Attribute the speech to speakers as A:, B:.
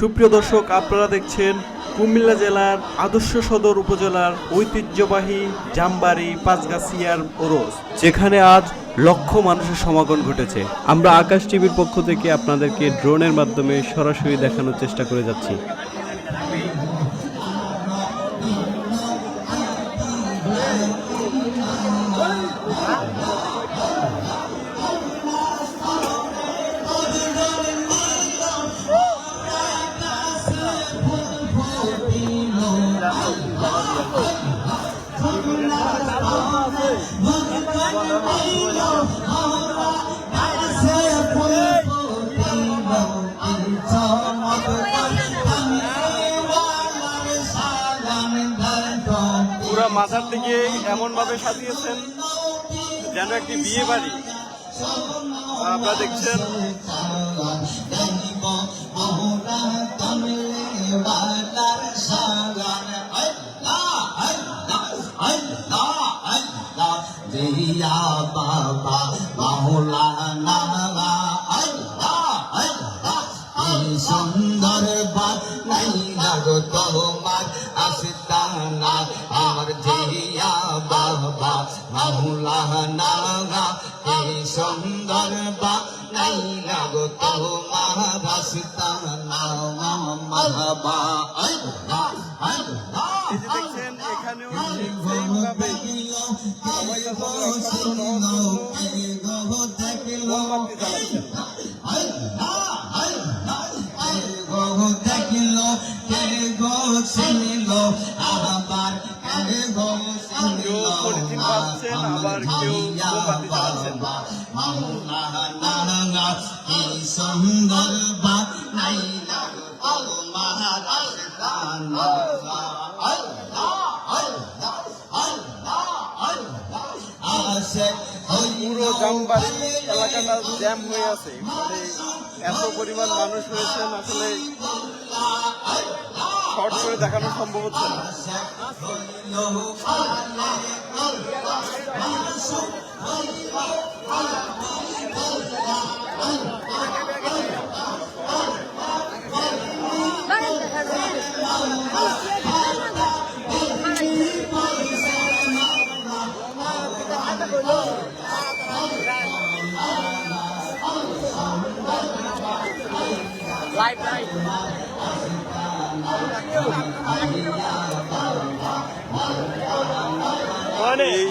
A: সুপ্রিয় দর্শক, আপনারা দেখছেন কুমিল্লা জেলার আদর্শ সদর উপজেলার ঐতিহ্যবাহী জামবাড়ি পাঁচগাছিয়ার ওরস, যেখানে আজ লক্ষ মানুষের সমাগম ঘটেছে। আমরা আকাশ টিভির পক্ষ থেকে আপনাদেরকে ড্রোনের মাধ্যমে সরাসরি দেখানোর চেষ্টা করে যাচ্ছি। পুরো মাথার দিকে এমন ভাবে সাজিয়েছেন যেন একটি বিয়ে বাড়ি। আপনারা দেখছেন
B: দিয়া বাবা মাওলানা আল্লাহ আল্লাহ এই সুন্দর বাদ নাই লাগো তোমার আস্তানা। আমার জিয়া বাবা মাওলানা এই সুন্দর বাদ নাই লাগো তোমার আস্তানা। মারহাবা আল্লাহ আল্লাহ
A: দেখছেন এখানেও আবার কেউ
B: সুন্দর বা নাই
A: পুরো জামবাড়ি এলাকাটা জ্যাম হয়ে আছে। মানে এত পরিমাণ মানুষ হয়েছেন আসলে শর্ট করে দেখানো সম্ভব হচ্ছে না। মানে এই